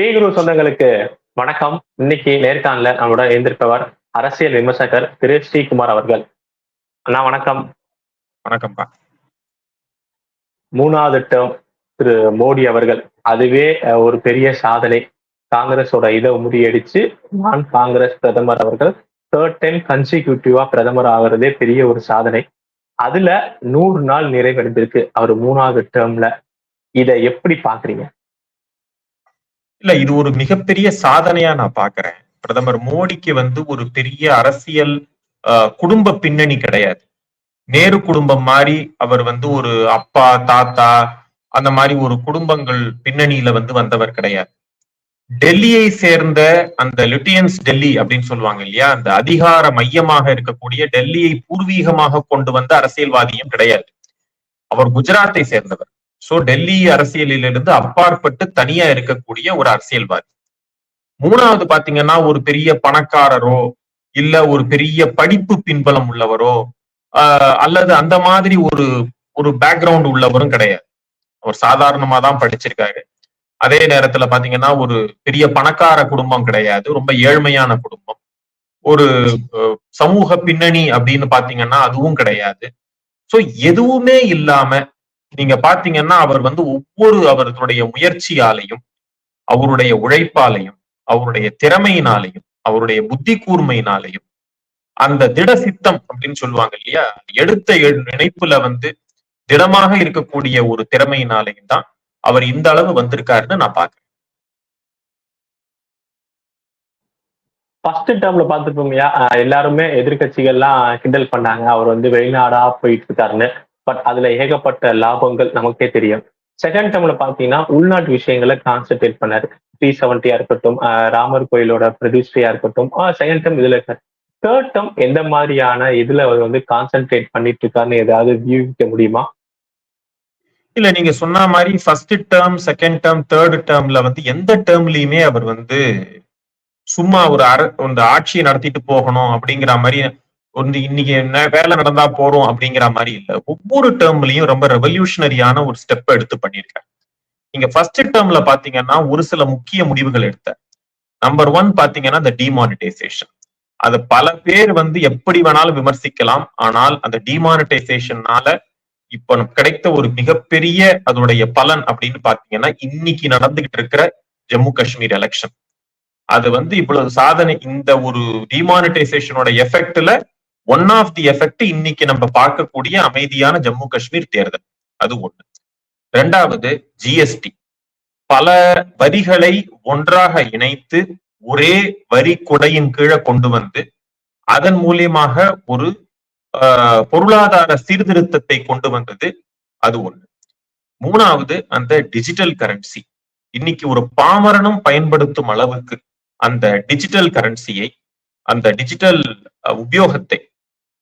பேகுரு சொந்தங்களுக்கு வணக்கம். இன்னைக்கு நேர்காணல நம்மளோட எழுந்திருப்பவர் அரசியல் விமர்சகர் திரு ஸ்ரீகுமார் அவர்கள். அண்ணா வணக்கம். வணக்கம்ப்பா. மூணாவது டேர்ம் திரு மோடி அவர்கள். அதுவே ஒரு பெரிய சாதனை. காங்கிரஸோட இதை முறியடிச்சு நான் காங்கிரஸ் பிரதமர் அவர்கள் தேர்ட் டைம் கன்சிக்யூட்டிவா பிரதமர் ஆகிறதே பெரிய ஒரு சாதனை. அதுல நூறு நாள் நிறைவடைந்திருக்கு. அவர் மூணாவது டேர்ம்ல இதை எப்படி பாக்குறீங்க இல்ல இது ஒரு மிகப்பெரிய சாதனையா நான் பாக்குறேன். பிரதமர் மோடிக்கு வந்து ஒரு பெரிய அரசியல் ஆஹ், குடும்ப பின்னணி கிடையாது. நேரு குடும்பம் மாதிரி அவர் வந்து ஒரு அப்பா தாத்தா அந்த மாதிரி ஒரு குடும்பங்கள் பின்னணியில வந்து வந்தவர் கிடையாது. டெல்லியை சேர்ந்த அந்த லுட்டியன்ஸ் டெல்லி அப்படின்னு சொல்லுவாங்க இல்லையா? அந்த அதிகார மையமாக இருக்கக்கூடிய டெல்லியை பூர்வீகமாக கொண்டு வந்த அரசியல்வாதியும் கிடையாது. அவர் குஜராத்தை சேர்ந்தவர். சோ டெல்லி அரசியலிலிருந்து அப்பாற்பட்டு தனியா இருக்கக்கூடிய ஒரு அரசியல்வாதி. மூணாவது பாத்தீங்கன்னா ஒரு பெரிய பணக்காரரோ இல்ல ஒரு பெரிய படிப்பு பின்பலம் உள்ளவரோ அல்லது அந்த மாதிரி ஒரு ஒரு பேக்ரவுண்ட் உள்ளவரும் கிடையாது. அவர் சாதாரணமா தான் படிச்சிருக்காரு. அதே நேரத்துல பாத்தீங்கன்னா ஒரு பெரிய பணக்கார குடும்பம் கிடையாது. ரொம்ப ஏழ்மையான குடும்பம். ஒரு சமூக பின்னணி அப்படின்னு பாத்தீங்கன்னா அதுவும் கிடையாது. சோ எதுவுமே இல்லாம நீங்க பாத்தீங்கன்னா அவர் வந்து ஒவ்வொரு அவர்களுடைய முயற்சியாலையும் அவருடைய உழைப்பாலையும் அவருடைய திறமையினாலையும் அவருடைய புத்தி கூர்மையினாலையும் அந்த திட சித்தம் அப்படின்னு சொல்லுவாங்க இல்லையா? எடுத்த நினைப்புல வந்து திடமாக இருக்கக்கூடிய ஒரு திறமையினாலையும் தான் அவர் இந்த அளவு வந்திருக்காருன்னு நான் பாக்குறேன். ஃபர்ஸ்ட் டேர்ம்ல பாத்துருப்போம் எல்லாருமே எதிர்கட்சிகள்லாம் கிண்டல் பண்ணாங்க. அவர் வந்து வெளிநாடா போயிட்டு இருக்காருன்னு. பட் அதுல ஏகப்பட்ட லாபங்கள் நமக்கே தெரியும். செகண்ட் டேர்ம்ல பாத்தீங்கன்னா உள்நாட்டு விஷயங்களை கான்சென்ட்ரேட் பண்ணாரு. த்ரீ செவன்ட்டியா இருக்கட்டும் ஆஹ் ராமர் கோயிலோட பிரதிஷ்டையா இருக்கட்டும் செகண்ட் டேர்ம் இதுல இருக்காரு. தேர்ட் டேர்ம் எந்த மாதிரியான இதுல அவர் வந்து கான்சென்ட்ரேட் பண்ணிட்டு இருக்காருன்னு ஏதாவது வியூவிக்க முடியுமா? இல்ல நீங்க சொன்ன மாதிரி first term second term third டேர்ம்ல வந்து எந்த டேர்ம்லயுமே அவர் வந்து சும்மா ஒரு அர அந்த ஆட்சியை நடத்திட்டு போகணும் அப்படிங்கிற மாதிரி இன்னைக்கு என்ன வேலை நடந்தா போறோம் அப்படிங்கிற மாதிரி இல்ல. ஒவ்வொரு டேர்ம்லயும் ரொம்ப ரெவல்யூஷனரியான ஒரு ஸ்டெப் எடுத்து பண்ணியிருக்காங்க நீங்க ஃபர்ஸ்ட் டேர்ம்ல பாத்தீங்கன்னா ஒரு சில முக்கிய முடிவுகள் எடுத்த. நம்பர் ஒன் பாத்தீங்கன்னா இந்த டிமானிட்டைசேஷன் அது பல பேர் வந்து எப்படி வேணாலும் விமர்சிக்கலாம். ஆனால் அந்த டிமானிட்டைசேஷன்னால இப்ப கிடைத்த ஒரு மிகப்பெரிய அதனுடைய பலன் அப்படின்னு பாத்தீங்கன்னா இன்னைக்கு நடந்துகிட்டு இருக்கிற ஜம்மு காஷ்மீர் எலெக்ஷன் அது வந்து இவ்வளவு சாதனை இந்த ஒரு டிமானிட்டைசேஷனோட எஃபெக்ட்ல ஒன் ஆஃப் தி எஃபெக்ட் இன்னைக்கு நம்ம பார்க்கக்கூடிய அமைதியான ஜம்மு காஷ்மீர் தேர்தல். அது ஒண்ணு. ரெண்டாவது ஜிஎஸ்டி பல வரிகளை ஒன்றாக இணைத்து ஒரே வரி குடையின் கீழே கொண்டு வந்து அதன் மூலியமாக ஒரு ஆஹ், பொருளாதார சீர்திருத்தத்தை கொண்டு வந்தது. அது ஒண்ணு. மூணாவது அந்த டிஜிட்டல் கரன்சி இன்னைக்கு ஒரு பாமரனும் பயன்படுத்தும் அளவுக்கு அந்த டிஜிட்டல் கரன்சியை அந்த டிஜிட்டல் உபயோகத்தை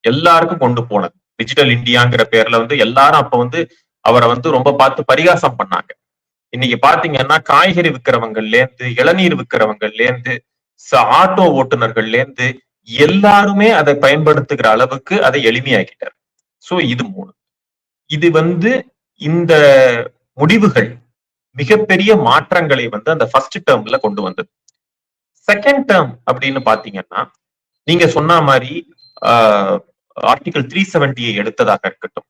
எல்லாருக்கும் கொண்டு போனது. டிஜிட்டல் இந்தியாங்கிற பேர்ல வந்து எல்லாரும் அப்ப வந்து அவரை வந்து ரொம்ப பார்த்து பரிகாசம் பண்ணாங்க. இன்னைக்கு பாத்தீங்கன்னா காய்கறி விற்கிறவங்கல இருந்து இளநீர் விற்கிறவங்கல இருந்து ச- ஆட்டோ ஓட்டுநர்கள்ல இருந்து எல்லாருமே அதை பயன்படுத்துகிற அளவுக்கு அதை எளிமையாக்கிட்டார். சோ இது மூணு. இது வந்து இந்த முடிவுகள் மிகப்பெரிய மாற்றங்களை வந்து அந்த ஃபர்ஸ்ட் டேர்ம்ல கொண்டு வந்தது. செகண்ட் டேர்ம் அப்படின்னு பாத்தீங்கன்னா நீங்க சொன்ன மாதிரி ஆர்டிகல் த்ரீ செவன்டியை எடுத்ததாக இருக்கட்டும்.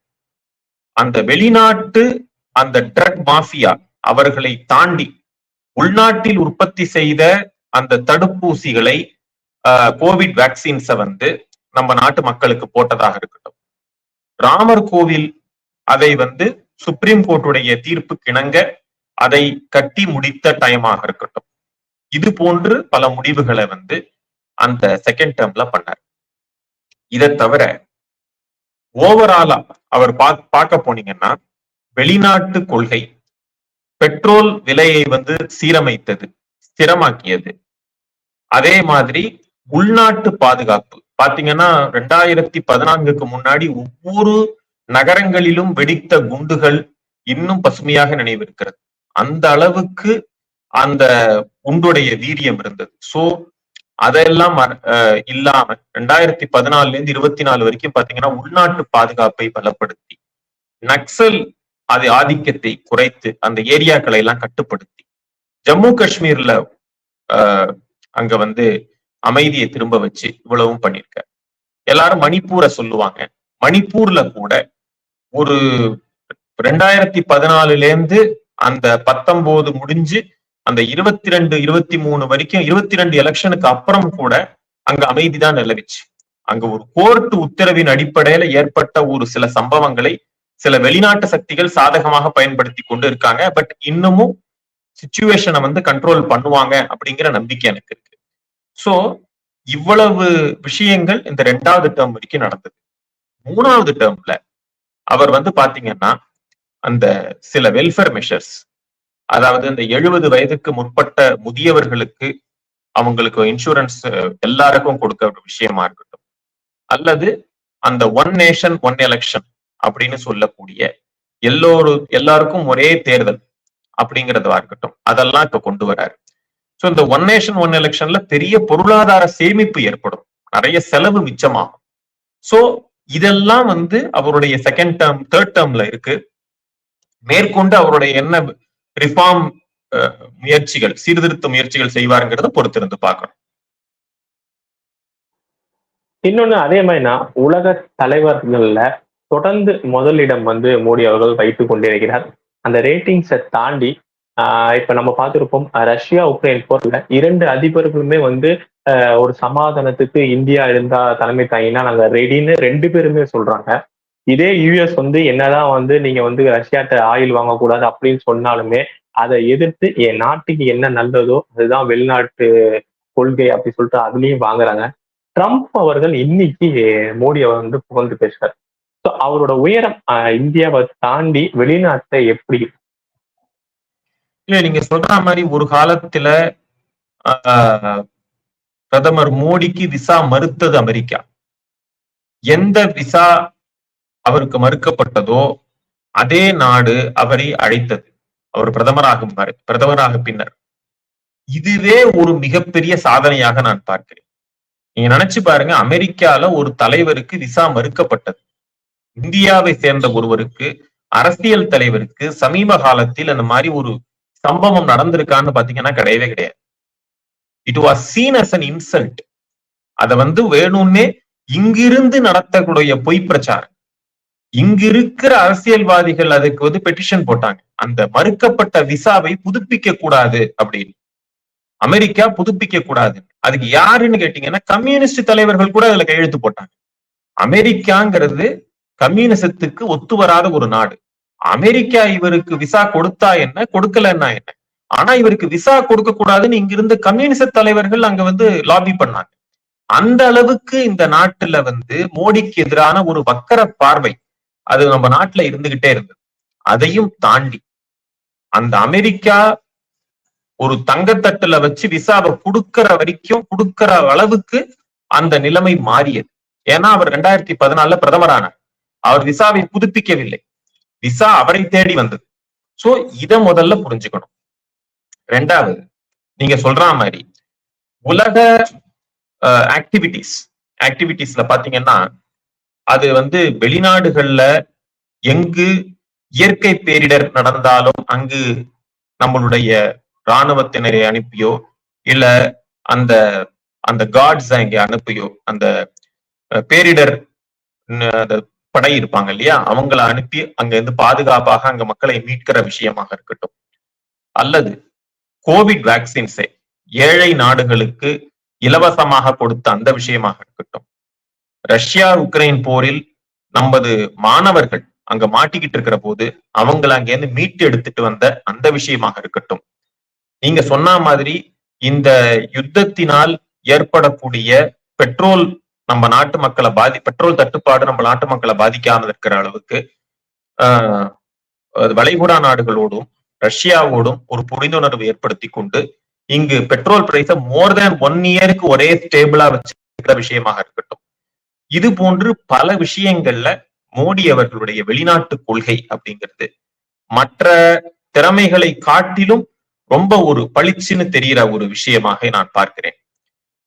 அந்த வெளிநாட்டு அந்த ட்ரக் மாஃபியா அவர்களை தாண்டி உள்நாட்டில் உற்பத்தி செய்த அந்த தடுப்பூசிகளை கோவிட் வேக்சின்ஸை வந்து நம்ம நாட்டு மக்களுக்கு போட்டதாக இருக்கட்டும். ராமர் கோவில் அதை வந்து சுப்ரீம் கோர்ட்டுடைய தீர்ப்பு கிணங்க அதை கட்டி முடித்த டைமாக இருக்கட்டும். இது போன்று பல முடிவுகளை வந்து அந்த செகண்ட் டேர்ம்ல பண்ணார். இதை தவிர ஓவராலா அவர் பா- பார்க்க போனீங்கன்னா வெளிநாட்டு கொள்கை பெட்ரோல் விலையை வந்து சீரமைத்தது ஸ்திரமாக்கியது. அதே மாதிரி உள்நாட்டு பாதுகாப்பு. பாத்தீங்கன்னா ரெண்டாயிரத்தி பதினான்குக்கு முன்னாடி ஒவ்வொரு நகரங்களிலும் வெடித்த குண்டுகள் இன்னும் பசுமையாக நினைவிருக்கிறது. அந்த அளவுக்கு அந்த குண்டுடைய வீரியம் இருந்தது. சோ அதெல்லாம் அஹ் இல்லாம ரெண்டாயிரத்தி பதினாலுல இருந்து இருபத்தி நாலு வரைக்கும் பாத்தீங்கன்னா உள்நாட்டு பாதுகாப்பை பலப்படுத்தி நக்சல் அது ஆதிக்கத்தை குறைத்து அந்த ஏரியாக்களை எல்லாம் கட்டுப்படுத்தி ஜம்மு காஷ்மீர்ல ஆஹ், அங்க வந்து அமைதியை திரும்ப வச்சு இவ்வளவும் பண்ணிருக்க எல்லாரும் மணிப்பூரை சொல்லுவாங்க. மணிப்பூர்ல கூட ஒரு ரெண்டாயிரத்தி பதினாலுல இருந்து அந்த பத்தொன்பது முடிஞ்சு அந்த இருபத்தி ரெண்டு இருபத்தி மூணு வரைக்கும் இருபத்தி ரெண்டு எலெக்ஷனுக்கு அப்புறம் கூட அங்க அமைதி தான் நிலவிச்சு. அங்க ஒரு கோர்ட் உத்தரவின் அடிப்படையில ஏற்பட்ட ஒரு சில சம்பவங்களை சில வெளிநாட்டு சக்திகள் சாதகமாக பயன்படுத்தி கொண்டு இருக்காங்க. பட் இன்னமும் சுச்சுவேஷனை வந்து கண்ட்ரோல் பண்ணுவாங்க அப்படிங்கிற நம்பிக்கை எனக்கு இருக்கு. சோ இவ்வளவு விஷயங்கள் இந்த ரெண்டாவது டேர்ம் வரைக்கும் நடந்தது. மூணாவது டேர்ம்ல அவர் வந்து பாத்தீங்கன்னா அந்த சில வெல்ஃபேர் மெஷர்ஸ் அதாவது இந்த எழுபது வயதுக்கு முற்பட்ட முதியவர்களுக்கு அவங்களுக்கு இன்சூரன்ஸ் எல்லாருக்கும் கொடுக்க ஒரு விஷயமா இருக்கட்டும். அல்லது அந்த ஒன் நேஷன் ஒன் எலெக்ஷன் அப்படின்னு சொல்லக்கூடிய எல்லோரு எல்லாருக்கும் ஒரே தேர்தல் அப்படிங்கிறதா இருக்கட்டும். அதெல்லாம் இப்ப கொண்டு வராரு. ஸோ இந்த ஒன் நேஷன் ஒன் எலெக்ஷன்ல பெரிய பொருளாதார சேமிப்பு ஏற்படும். நிறைய செலவு மிச்சமாகும். சோ இதெல்லாம் வந்து அவருடைய செகண்ட் டேர்ம் தேர்ட் டேர்ம்ல இருக்கு. மேற்கொண்டு அவருடைய என்ன ரிஃபார்ம் முயற்சிகள் சீர்திருத்த முயற்சிகள் செய்வாருங்கிறத பொறுத்திருந்து பார்க்கணும். இன்னொன்னு அதே மாதிரினா உலக தலைவர்கள்ல தொடர்ந்து முதலிடம் வந்து மோடி அவர்கள் வைத்துக் கொண்டிருக்கிறார். அந்த ரேட்டிங்ஸை தாண்டி ஆஹ் இப்ப நம்ம பார்த்திருப்போம் ரஷ்யா உக்ரைன் போர்ல இரண்டு அதிபர்களுமே வந்து ஒரு சமாதானத்துக்கு இந்தியா இருந்தா தலைமை தாங்கினா நாங்க ரெடின்னு ரெண்டு பேருமே சொல்றாங்க. இதே யுஎஸ் வந்து என்னதான் வந்து நீங்க வந்து ரஷ்யாட்ட ஆயில் வாங்கக்கூடாது அப்படின்னு சொன்னாலுமே அதை எதிர்த்து என் நாட்டுக்கு என்ன நல்லதோ அதுதான் வெளிநாட்டு கொள்கை அப்படி சொல்லிட்டு அதுலயும் வாங்குறாங்க. ட்ரம்ப் அவர்கள் இன்னைக்கு மோடி அவர் வந்து புகழ்ந்து பேசுறார். ஸோ அவரோட உயரம் இந்தியாவை தாண்டி வெளிநாட்டை எப்படி? இல்ல நீங்க சொல்ற மாதிரி ஒரு காலத்துல ஆஹ், பிரதமர் மோடிக்கு விசா மறுத்தது அமெரிக்கா. எந்த விசா அவருக்கு மறுக்கப்பட்டதோ அதே நாடு அவரை அழைத்தது. அவர் பிரதமராகும் பிரதமராக பின்னர். இதுவே ஒரு மிகப்பெரிய சாதனையாக நான் பார்க்கிறேன். நீங்க நினைச்சு பாருங்க அமெரிக்கால ஒரு தலைவருக்கு விசா மறுக்கப்பட்டது. இந்தியாவை சேர்ந்த ஒருவருக்கு அரசியல் தலைவருக்கு சமீப காலத்தில் அந்த மாதிரி ஒரு சம்பவம் நடந்திருக்கான்னு பாத்தீங்கன்னா கிடையவே கிடையாது. It was seen as an insult அத வந்து வேணும்னே இங்கிருந்து நடத்தக்கூடிய பொய் பிரச்சாரம். இங்கிருக்கிற அரசியல்வாதிகள் அதுக்கு வந்து பெட்டிஷன் போட்டாங்க. அந்த மறுக்கப்பட்ட விசாவை புதுப்பிக்க கூடாது அப்படின்னு. அமெரிக்கா புதுப்பிக்க கூடாது. அதுக்கு யாருன்னு கேட்டீங்கன்னா கம்யூனிஸ்ட் தலைவர்கள் கூட அதுல கையெழுத்து போட்டாங்க. அமெரிக்காங்கிறது கம்யூனிசத்துக்கு ஒத்து வராத ஒரு நாடு. அமெரிக்கா இவருக்கு விசா கொடுத்தா என்ன கொடுக்கலன்னா என்ன? ஆனா இவருக்கு விசா கொடுக்க கூடாதுன்னு இங்க கம்யூனிச தலைவர்கள் அங்க வந்து லாபி பண்ணாங்க. அந்த அளவுக்கு இந்த நாட்டுல வந்து மோடிக்கு எதிரான ஒரு வக்கர பார்வை. அது நம்ம நாட்டுல இருந்துகிட்டே இருந்தது. அதையும் தாண்டி அந்த அமெரிக்கா ஒரு தங்கத்தட்டுல வச்சு விசாவை கொடுக்கற வரைக்கும் கொடுக்கற அளவுக்கு அந்த நிலைமை மாறியது. ஏன்னா அவர் ரெண்டாயிரத்தி பதினாலுல பிரதமரானார். அவர் விசாவை புதுப்பிக்கவில்லை. விசா அவரை தேடி வந்தது. சோ இத முதல்ல புரிஞ்சுக்கணும். ரெண்டாவது நீங்க சொல்ற மாதிரி உலக ஆக்டிவிட்டிஸ் ஆக்டிவிட்டிஸ்ல பாத்தீங்கன்னா அது வந்து வெளிநாடுகள்ல எங்கு இயற்கை பேரிடர் நடந்தாலும் அங்கு நம்மளுடைய இராணுவத்தினரை அனுப்பியோ இல்ல அந்த அந்த காட்ஸ் அங்கே அனுப்பியோ அந்த பேரிடர் அந்த படை இருப்பாங்க இல்லையா? அவங்கள அனுப்பி அங்க இருந்து பாதுகாப்பாக அங்க மக்களை மீட்கிற விஷயமாக இருக்கட்டும். அல்லது கோவிட் வேக்சின்ஸை ஏழை நாடுகளுக்கு இலவசமாக கொடுத்த அந்த விஷயமாக இருக்கட்டும். ரஷ்யா உக்ரைன் போரில் நமது மாணவர்கள் அங்க மாட்டிக்கிட்டு இருக்கிற போது அவங்கள அங்கேருந்து மீட்டு எடுத்துட்டு வந்த அந்த விஷயமாக இருக்கட்டும். நீங்க சொன்ன மாதிரி இந்த யுத்தத்தினால் ஏற்படக்கூடிய பெட்ரோல் நம்ம நாட்டு மக்களை பாதி பெட்ரோல் தட்டுப்பாடு நம்ம நாட்டு மக்களை பாதிக்காமல் இருக்கிற அளவுக்கு ஆஹ் வளைகுடா நாடுகளோடும் ரஷ்யாவோடும் ஒரு புரிந்துணர்வு ஏற்படுத்தி கொண்டு இங்கு பெட்ரோல் பிரைஸை மோர் தேன் ஒன் இயருக்கு ஒரே ஸ்டேபிளா வச்சிருக்கிற விஷயமாக இருக்கட்டும். இது போன்று பல விஷயங்கள்ல மோடி அவர்களுடைய வெளிநாட்டு கொள்கை அப்படிங்கிறது. மற்ற திறமைகளை காட்டிலும் ரொம்ப ஒரு பளிச்சுன்னு தெரிகிற ஒரு விஷயமாக நான் பார்க்கிறேன்.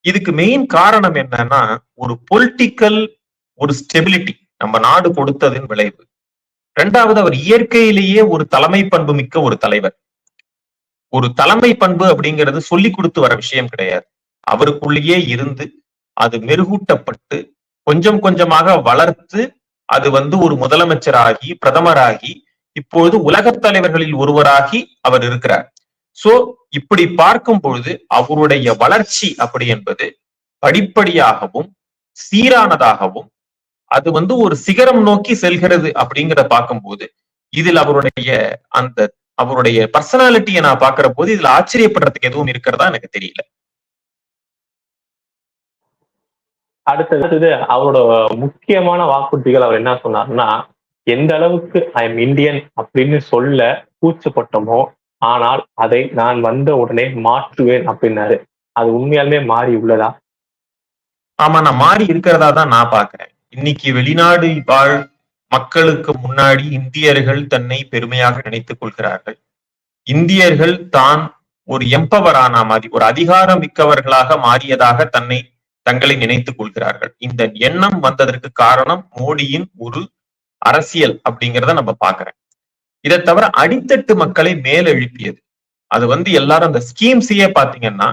இதுக்கு மெயின் காரணம் என்னன்னா ஒரு பொலிட்டிக்கல் ஒரு ஸ்டெபிலிட்டி நம்ம நாடு கொடுத்ததின் விளைவு. ரெண்டாவது அவர் இயற்கையிலேயே ஒரு தலைமை பண்பு மிக்க ஒரு தலைவர். ஒரு தலைமை பண்பு அப்படிங்கிறது சொல்லி கொடுத்து வர விஷயம் கிடையாது. அவருக்குள்ளேயே இருந்து அது மெருகூட்டப்பட்டு கொஞ்சம் கொஞ்சமாக வளர்த்து அது வந்து ஒரு முதலமைச்சராகி பிரதமராகி இப்பொழுது உலகத் தலைவர்களில் ஒருவராகி அவர் இருக்கிறார். சோ இப்படி பார்க்கும் பொழுது அவருடைய வளர்ச்சி அப்படி என்பது படிப்படியாகவும் சீரானதாகவும் அது வந்து ஒரு சிகரம் நோக்கி செல்கிறது அப்படிங்கிறத பார்க்கும்போது இதில் அவருடைய அந்த அவருடைய பர்சனாலிட்டியை நான் பாக்குற போது இதுல ஆச்சரியப்படுறதுக்கு எதுவும் இருக்கிறதா எனக்கு தெரியல. அடுத்தது அவரோட முக்கியமான வாக்குறுதிகள் அவர் என்ன சொன்னார்னா எந்த அளவுக்கு ஐ எம் இந்தியன் அப்படின்னு சொல்ல கூச்சப்பட்டோமோ ஆனால் அதை நான் வந்த உடனே மாற்றுவேன் அப்படின்னாரு. அது உண்மையாலுமே மாறி உள்ளதா? ஆமா நான் மாறி இருக்கிறதா தான் நான் பாக்குறேன் இன்னைக்கு வெளிநாடு வாழ் மக்களுக்கு முன்னாடி இந்தியர்கள் தன்னை பெருமையாக நினைத்துக் கொள்கிறார்கள். இந்தியர்கள் தான் ஒரு எம்பவர் மாதிரி ஒரு அதிகாரம் மிக்கவர்களாக மாறியதாக தன்னை தங்களை நினைத்துக் கொள்கிறார்கள். இந்த எண்ணம் வந்ததற்கு காரணம் மோடியின் ஒரு அரசியல் அப்படிங்கிறத நம்ம பாக்குறேன் இதை தவிர அடித்தட்டு மக்களை மேலெழுப்பியது. அது வந்து எல்லாரும் அந்த ஸ்கீம்ஸையே பாத்தீங்கன்னா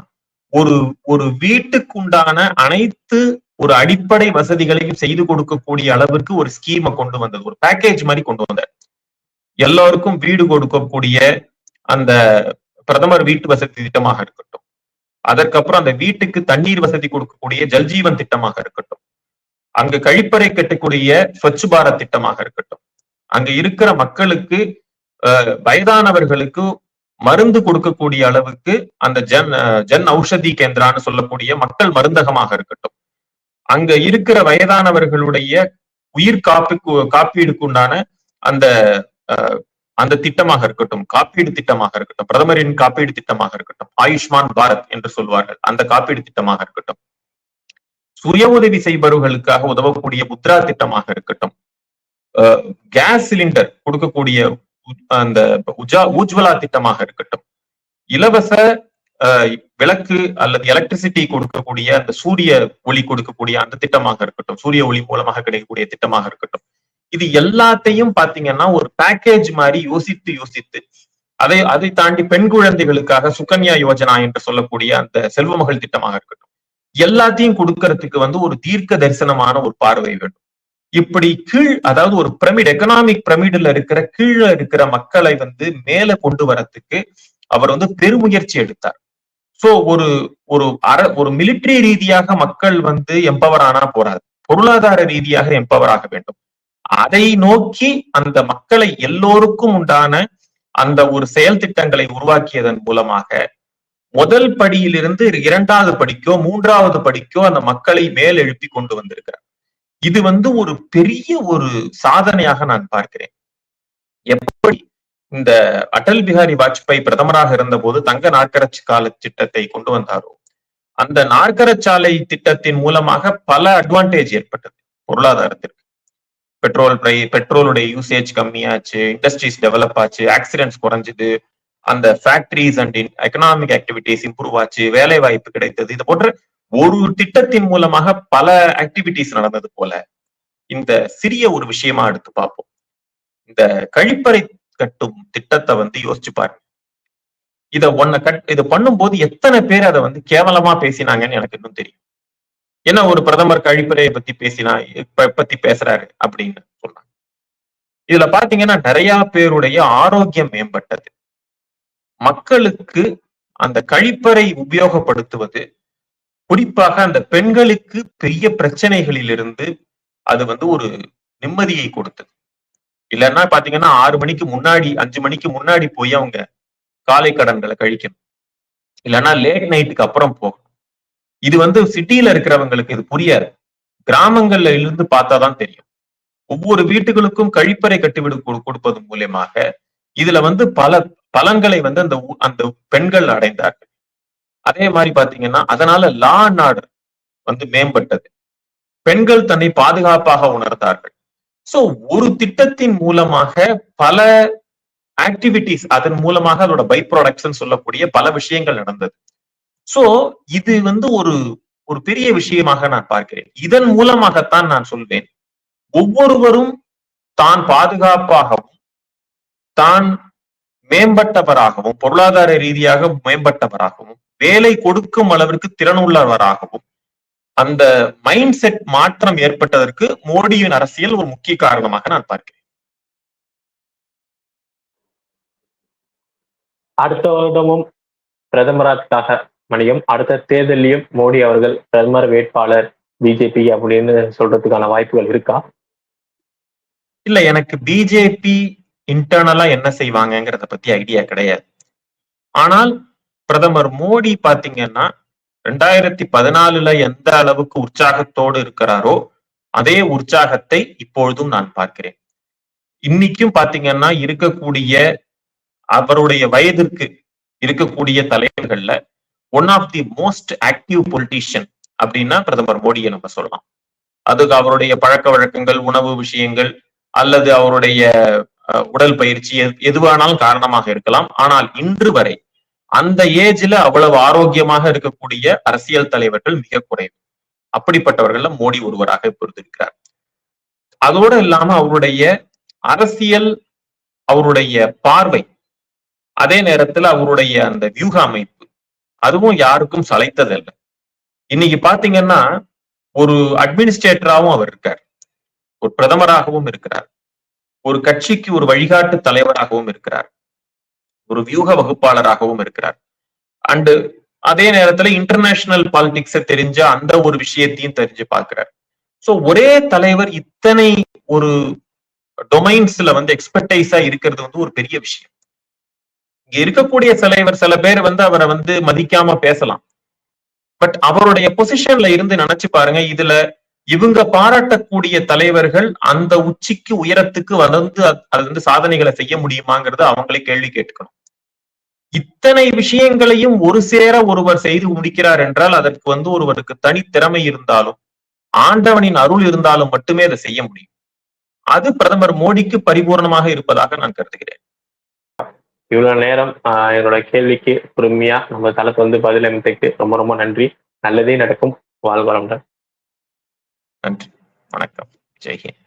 ஒரு ஒரு வீட்டுக்குண்டான அனைத்து ஒரு அடிப்படை வசதிகளையும் செய்து கொடுக்கக்கூடிய அளவிற்கு ஒரு ஸ்கீமை கொண்டு வந்தது. ஒரு பேக்கேஜ் மாதிரி கொண்டு வந்தார். எல்லாருக்கும் வீடு கொடுக்கக்கூடிய அந்த பிரதமர் வீட்டு வசதி திட்டமாக இருக்கட்டும் அதற்கப்புறம் அந்த வீட்டுக்கு தண்ணீர் வசதி கொடுக்கக்கூடிய ஜல்ஜீவன் திட்டமாக இருக்கட்டும். அங்கு கழிப்பறை கட்டக்கூடிய ஸ்வச் பாரத் திட்டமாக இருக்கட்டும். அங்க இருக்கிற மக்களுக்கு வயதானவர்களுக்கு மருந்து கொடுக்கக்கூடிய அளவுக்கு அந்த ஜன் ஜன் ஔஷதி கேந்திரான்னு சொல்லக்கூடிய மக்கள் மருந்தகமாக இருக்கட்டும். அங்க இருக்கிற வயதானவர்களுடைய உயிர் காப்பு காப்பீடுக்கு உண்டான அந்த அந்த திட்டமாக இருக்கட்டும் காப்பீடு திட்டமாக இருக்கட்டும் பிரதமரின் காப்பீடு திட்டமாக இருக்கட்டும் ஆயுஷ்மான் பாரத் என்று சொல்வார்கள். அந்த காப்பீடு திட்டமாக இருக்கட்டும். சுய உதவி செய்பவர்களுக்காக உதவக்கூடிய முத்ரா திட்டமாக இருக்கட்டும். கேஸ் சிலிண்டர் கொடுக்கக்கூடிய அந்த உஜா ஊஜ்வலா திட்டமாக இருக்கட்டும். இலவச விளக்கு அல்லது எலக்ட்ரிசிட்டி கொடுக்கக்கூடிய அந்த சூரிய ஒளி கொடுக்கக்கூடிய அந்த திட்டமாக இருக்கட்டும். சூரிய ஒளி மூலமாக கிடைக்கக்கூடிய திட்டமாக இருக்கட்டும். இது எல்லாத்தையும் பாத்தீங்கன்னா ஒரு பேக்கேஜ் மாதிரி யோசித்து யோசித்து அதை அதை தாண்டி பெண் குழந்தைகளுக்காக சுகன்யா யோஜனா என்று சொல்லக்கூடிய அந்த செல்வ மகள் திட்டமாக இருக்கட்டும் எல்லாத்தையும் கொடுக்கறதுக்கு வந்து ஒரு தீர்க்க தரிசனமான ஒரு பார்வை வேண்டும். இப்படி கீழ் அதாவது ஒரு பிரமிட் எக்கனாமிக் பிரமிடில் இருக்கிற கீழே இருக்கிற மக்களை வந்து மேல கொண்டு வரத்துக்கு அவர் வந்து பெருமுயற்சி எடுத்தார். சோ ஒரு ஒரு அற ஒரு மிலிட்டரி ரீதியாக மக்கள் வந்து எம்பவர் ஆனா போறாது. பொருளாதார ரீதியாக எம்பவர் ஆக வேண்டும். அதை நோக்கி அந்த மக்களை எல்லோருக்கும் உண்டான அந்த ஒரு செயல் திட்டங்களை உருவாக்கியதன் மூலமாக முதல் படியிலிருந்து இரண்டாவது படிக்கோ மூன்றாவது படிக்கோ அந்த மக்களை மேல் எழுப்பி கொண்டு வந்திருக்கிறார். இது வந்து ஒரு பெரிய ஒரு சாதனையாக நான் பார்க்கிறேன். எப்படி இந்த அடல் பிஹாரி வாஜ்பாய் பிரதமராக இருந்த போது தங்க நாற்கரச்சு கால திட்டத்தை கொண்டு வந்தாரோ? அந்த நாற்கரச்சாலை திட்டத்தின் மூலமாக பல அட்வான்டேஜ் ஏற்பட்டது. பொருளாதாரத்திற்கு பெட்ரோல் ப்ரை பெட்ரோலுடைய யூசேஜ் கம்மியாச்சு இண்டஸ்ட்ரீஸ் டெவலப் ஆச்சு ஆக்சிடென்ட்ஸ் குறைஞ்சது அந்த factories and economic activities improve ஆச்சு வேலை வாய்ப்பு கிடைத்தது. இது போன்ற ஒரு திட்டத்தின் மூலமாக பல ஆக்டிவிட்டிஸ் நடந்தது போல இந்த சிறிய ஒரு விஷயமா எடுத்து பார்ப்போம். இந்த கழிப்பறை கட்டும் திட்டத்தை வந்து யோசிச்சு பாருங்க. இத ஒன்ன கட் இதை பண்ணும்போது எத்தனை பேர் அதை வந்து கேவலமா பேசினாங்கன்னு எனக்கு இன்னும் தெரியும். என்ன ஒரு பிரதமர் கழிப்பறையை பத்தி பேசினா பத்தி பேசுறாரு அப்படின்னு சொன்னாங்க. இதுல பாத்தீங்கன்னா நிறைய பேருடைய ஆரோக்கியம் மேம்பட்டது. மக்களுக்கு அந்த கழிப்பறை உபயோகப்படுத்துவது குறிப்பாக அந்த பெண்களுக்கு பெரிய பிரச்சனைகளிலிருந்து அது வந்து ஒரு நிம்மதியை கொடுத்தது. இல்லைன்னா பாத்தீங்கன்னா ஆறு மணிக்கு முன்னாடி அஞ்சு மணிக்கு முன்னாடி போய் அவங்க காலை கடன்களை கழிக்கணும். இல்லைன்னா லேட் நைட்டுக்கு அப்புறம் போகணும். இது வந்து சிட்டியில இருக்கிறவங்களுக்கு இது புரியாது. கிராமங்கள்ல இருந்து பார்த்தாதான் தெரியும். ஒவ்வொரு வீட்டுகளுக்கும் கழிப்பறை கட்டிவிடு கொடுப்பது மூலியமாக இதுல வந்து பல பலன்களை வந்து அந்த அந்த பெண்கள் அடைந்தார்கள். அதே மாதிரி பாத்தீங்கன்னா அதனால லா அண்ட் ஆர்டர் வந்து மேம்பட்டது. பெண்கள் தன்னை பாதுகாப்பாக உணர்ந்தார்கள். சோ ஒரு திட்டத்தின் மூலமாக பல ஆக்டிவிட்டிஸ் அதன் மூலமாக அதோட பை ப்ராடக்ட்ஸ் சொல்லக்கூடிய பல விஷயங்கள் நடந்தது. சோ இது வந்து ஒரு ஒரு பெரிய விஷயமாக நான் பார்க்கிறேன். இதன் மூலமாகத்தான் நான் சொல்வேன். ஒவ்வொருவரும் தான் பாதுகாப்பாகவும் தான் மேம்பட்டவராகவும் பொருளாதார ரீதியாக மேம்பட்டவராகவும் வேலை கொடுக்கும் அளவிற்கு திறனுள்ளவராகவும் அந்த மைண்ட் செட் மாற்றம் ஏற்பட்டதற்கு மோடியின் அரசியல் ஒரு முக்கிய காரணமாக நான் பார்க்கிறேன். அடுத்த வருடமும் பிரதமராக மணியும் அடுத்த தேர்தலையும் மோடி அவர்கள் பிரதமர் வேட்பாளர் பிஜேபி அப்படின்னு சொல்றதுக்கான வாய்ப்புகள் இருக்கா? இல்ல எனக்கு பிஜேபி இன்டர்னலா என்ன செய்வாங்கிறத பத்தி ஐடியா கிடையாது. ஆனால் பிரதமர் மோடி பாத்தீங்கன்னா ரெண்டாயிரத்தி பதினாலுல எந்த அளவுக்கு உற்சாகத்தோடு இருக்கிறாரோ அதே உற்சாகத்தை இப்பொழுதும் நான் பார்க்கிறேன். இன்னைக்கும் பாத்தீங்கன்னா இருக்கக்கூடிய அவருடைய வயதிற்கு இருக்கக்கூடிய தலைவர்கள்ல one of the most active politician அப்படின்னா பிரதமர் மோடியை நம்ம சொல்லலாம். அதுக்கு அவருடைய பழக்க வழக்கங்கள் உணவு விஷயங்கள் அல்லது அவருடைய அஹ், உடல் பயிற்சி எது- எதுவானாலும் காரணமாக இருக்கலாம். ஆனால் இன்று வரை அந்த ஏஜ்ல அவ்வளவு ஆரோக்கியமாக இருக்கக்கூடிய அரசியல் தலைவர்கள் மிக குறைவு. அப்படிப்பட்டவர்கள்ல மோடி ஒருவராக இப்பொழுது இருக்கிறார் அதோடு இல்லாம அவருடைய அரசியல் அவருடைய பார்வை அதே நேரத்துல அவருடைய அந்த வியூக அமைப்பு அதுவும் யாருக்கும் சளைத்ததல்ல. இன்னைக்கு பாத்தீங்கன்னா ஒரு அட்மினிஸ்ட்ரேட்டராகவும் அவர் இருக்கார். ஒரு பிரதமராகவும் இருக்கிறார். ஒரு கட்சிக்கு ஒரு வழிகாட்டு தலைவராகவும் இருக்கிறார். ஒரு வியூக வகுப்பாளராகவும் இருக்கிறார். அண்டு அதே நேரத்துல இன்டர்நேஷனல் பாலிடிக்ஸ தெரிஞ்ச அந்த ஒரு விஷயத்தையும் தெரிஞ்சு பார்க்கிறார் சோ ஒரே தலைவர் இத்தனை ஒரு டொமைன்ஸ்ல வந்து எக்ஸ்பர்டைஸா இருக்கிறது வந்து ஒரு பெரிய விஷயம். இங்க இருக்கக்கூடிய தலைவர் சில பேர் வந்து அவரை வந்து மதிக்காம பேசலாம். பட் அவருடைய பொசிஷன்ல இருந்து நினைச்சு பாருங்க இதுல இவங்க பாராட்டக்கூடிய தலைவர்கள் அந்த உச்சிக்கு உயரத்துக்கு வந்து அது அது வந்து சாதனைகளை செய்ய முடியுமாங்கிறது அவங்களே கேள்வி கேட்டுக்கணும் இத்தனை விஷயங்களையும் ஒரு சேர ஒருவர் செய்து முடிக்கிறார் என்றால் அதற்கு வந்து ஒருவருக்கு தனித்திறமை இருந்தாலும் ஆண்டவனின் அருள் இருந்தாலும் மட்டுமே அதை செய்ய முடியும். அது பிரதமர் மோடிக்கு பரிபூர்ணமாக இருப்பதாக நான் கருதுகிறேன். இவ்வளோ நேரம் ஆஹ் என்னோட கேள்விக்கு பொறுமையா நம்ம தளத்தை வந்து பதில் அமைத்துக்கு ரொம்ப ரொம்ப நன்றி. நல்லதே நடக்கும். வாழ்வளமுடன் நன்றி. வணக்கம். ஜெய்ஹிந்த்